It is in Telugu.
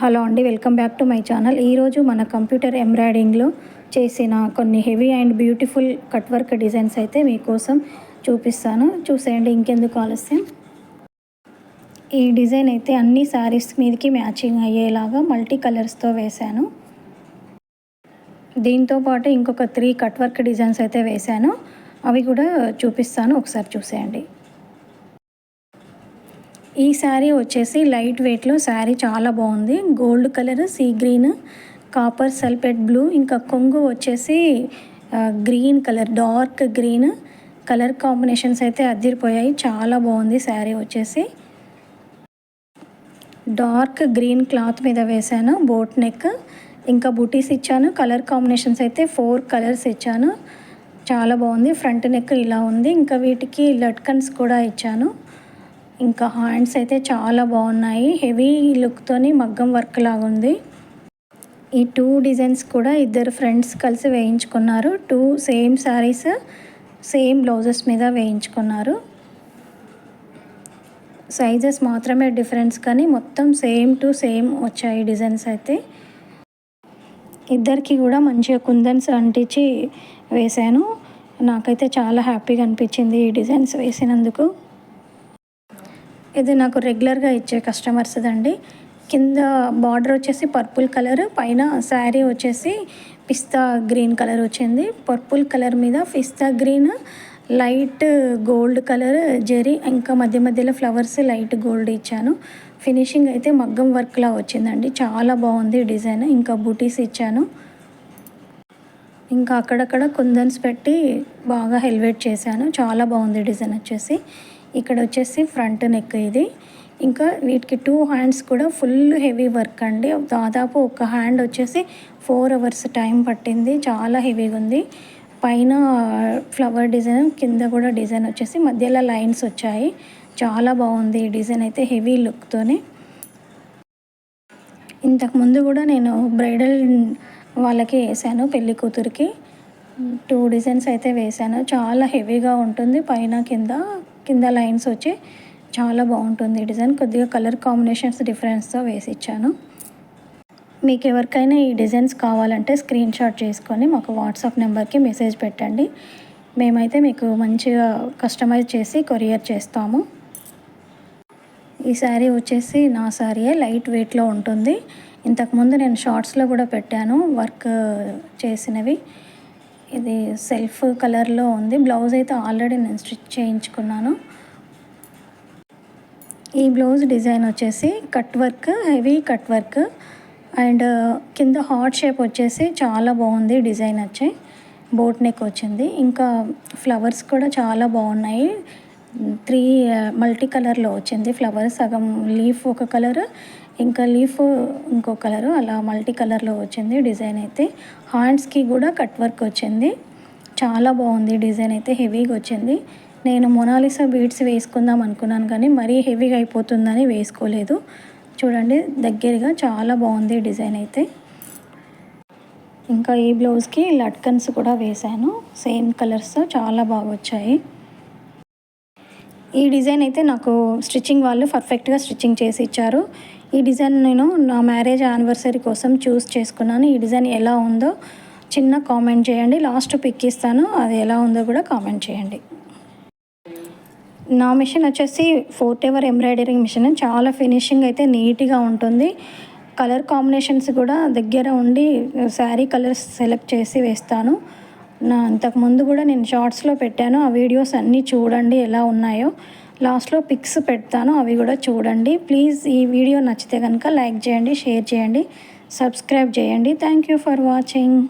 హలో అండి welcome back to my channel. ఈరోజు మన కంప్యూటర్ ఎంబ్రాయిడింగ్లో చేసిన కొన్ని heavy and beautiful cut work designs అయితే మీకోసం చూపిస్తాను. చూసేయండి ఇంకెందుకు ఆలస్యం. ఈ డిజైన్ అయితే అన్ని శారీస్ మీదకి మ్యాచింగ్ అయ్యేలాగా మల్టీ కలర్స్తో వేశాను. దీంతో పాటు ఇంకొక త్రీ కట్ వర్క్ డిజైన్స్ అయితే వేశాను. అవి కూడా చూపిస్తాను. ఒకసారి చూసేయండి. ఈ శారీ వచ్చేసి లైట్ వెయిట్లో శారీ చాలా బాగుంది. Gold colour sea green copper sulphate blue ఇంకా కొంగు వచ్చేసి green colour dark green. Colour combinations అయితే అదిరిపోయాయి. చాలా బాగుంది శారీ వచ్చేసి. డార్క్ గ్రీన్ క్లాత్ మీద వేశాను బోట్ నెక్. ఇంకా బుటీస్ ఇచ్చాను. కలర్ కాంబినేషన్స్ అయితే ఫోర్ కలర్స్ ఇచ్చాను. చాలా బాగుంది. ఫ్రంట్ నెక్ ఇలా ఉంది. ఇంకా వీటికి లట్కన్స్ కూడా ఇచ్చాను. ఇంకా హ్యాండ్స్ అయితే చాలా బాగున్నాయి. హెవీ లుక్తోని మగ్గం వర్క్ లాగా ఉంది ఈ టూ డిజైన్స్ కూడా ఇద్దరు ఫ్రెండ్స్ కలిసి వేయించుకున్నారు. Two same saris same blouses మీద వేయించుకున్నారు. సైజెస్ మాత్రమే డిఫరెన్స్ కానీ మొత్తం సేమ్ టు సేమ్ వచ్చాయి డిజైన్స్ అయితే. ఇద్దరికి కూడా మంచిగా కుందన్స్ అంటించి వేశాను. నాకైతే చాలా హ్యాపీగా అనిపించింది ఈ డిజైన్స్ వేసినందుకు. ఇది నాకు రెగ్యులర్గా ఇచ్చే కస్టమర్స్ అండి కింద బార్డర్ వచ్చేసి పర్పుల్ కలర్ పైన శారీ వచ్చేసి పిస్తా గ్రీన్ కలర్ వచ్చింది. పర్పుల్ కలర్ మీద pista green light gold colour zari ఇంకా మధ్య మధ్యలో ఫ్లవర్స్ లైట్ గోల్డ్ ఇచ్చాను. ఫినిషింగ్ అయితే మగ్గం వర్క్లా వచ్చిందండి. చాలా బాగుంది డిజైన్ ఇంకా బూటీస్ ఇచ్చాను. ఇంకా అక్కడక్కడ కుందన్స్ పెట్టి బాగా హెల్వేట్ చేశాను. చాలా బాగుంది డిజైన్ వచ్చేసి. ఇక్కడ వచ్చేసి ఫ్రంట్ నెక్ ఇది. ఇంకా వీటికి టూ హ్యాండ్స్ కూడా ఫుల్ హెవీ వర్క్ అండి. దాదాపు ఒక హ్యాండ్ వచ్చేసి ఫోర్ అవర్స్ టైం పట్టింది. చాలా హెవీగా ఉంది. పైన ఫ్లవర్ డిజైన్ కింద కూడా డిజైన్ వచ్చేసి మధ్యలో లైన్స్ వచ్చాయి. చాలా బాగుంది ఈ డిజైన్ అయితే హెవీ లుక్తోనే ఇంతకుముందు కూడా నేను బ్రైడల్ వాళ్ళకి వేసాను పెళ్ళి కూతురికి. టూ డిజైన్స్ అయితే వేసాను. చాలా హెవీగా ఉంటుంది పైన కింద. కింద లైన్స్ వచ్చి చాలా బాగుంటుంది డిజైన్. కొద్దిగా కలర్ కాంబినేషన్స్ డిఫరెన్స్తో వేసి ఇచ్చాను మీకు ఎవరికైనా ఈ డిజైన్స్ కావాలంటే స్క్రీన్ షాట్ చేసుకొని మాకు వాట్సాప్ నెంబర్కి మెసేజ్ పెట్టండి. మేమైతే మీకు మంచిగా కస్టమైజ్ చేసి కొరియర్ చేస్తాము. ఈ శారీ వచ్చేసి నా శారీయే లైట్ వెయిట్లో ఉంటుంది. ఇంతకుముందు నేను షార్ట్స్లో కూడా పెట్టాను వర్క్ చేసినవి. ఇది సెల్ఫ్ కలర్లో ఉంది. బ్లౌజ్ అయితే ఆల్రెడీ నేను స్టిచ్ చేయించుకున్నాను. ఈ బ్లౌజ్ డిజైన్ వచ్చేసి cut work heavy cut work and కింద హార్ట్ షేప్ వచ్చేసి చాలా బాగుంది డిజైన్ వచ్చి. బోట్ నెక్ వచ్చింది. ఇంకా ఫ్లవర్స్ కూడా చాలా బాగున్నాయి. త్రీ మల్టీ కలర్లో వచ్చింది. ఫ్లవర్స్ సగం లీఫ్ ఒక కలర్ ఇంకా లీఫ్ ఇంకో కలరు అలా మల్టీ కలర్లో వచ్చింది డిజైన్ అయితే. హ్యాండ్స్కి కూడా కట్ వర్క్ వచ్చింది. చాలా బాగుంది డిజైన్ అయితే హెవీగా వచ్చింది. నేను మొనాలిసా బీడ్స్ వేసుకుందాం అనుకున్నాను కానీ మరీ హెవీగా అయిపోతుందని వేసుకోలేదు. చూడండి దగ్గరగా చాలా బాగుంది డిజైన్ అయితే. ఇంకా ఈ బ్లౌజ్కి లట్కన్స్ కూడా వేశాను. సేమ్ కలర్స్ చాలా బాగా వచ్చాయి. ఈ డిజైన్ అయితే నాకు స్టిచ్చింగ్ వాళ్ళు పర్ఫెక్ట్గా స్టిచ్చింగ్ చేసి ఇచ్చారు. ఈ డిజైన్ నేను నా మ్యారేజ్ యానివర్సరీ కోసం చూస్ చేసుకున్నాను. ఈ డిజైన్ ఎలా ఉందో చిన్న కామెంట్ చేయండి. లాస్ట్ పిక్ ఇస్తాను. అది ఎలా ఉందో కూడా కామెంట్ చేయండి. నా మిషన్ వచ్చేసి ఫోర్త్ ఎవర్ ఎంబ్రాయిడరింగ్ మిషన్. చాలా ఫినిషింగ్ అయితే నీట్గా ఉంటుంది. కలర్ కాంబినేషన్స్ కూడా దగ్గర ఉండి శారీ కలర్స్ సెలెక్ట్ చేసి వేస్తాను. నా అంతకుముందు కూడా నేను షార్ట్స్లో పెట్టాను. ఆ వీడియోస్ అన్నీ చూడండి ఎలా ఉన్నాయో. లాస్ట్లో పిక్స్ పెడతాను అవి కూడా చూడండి. ప్లీజ్ ఈ వీడియో నచ్చితే కనుక లైక్ చేయండి షేర్ చేయండి సబ్స్క్రైబ్ చేయండి. Thank you for watching.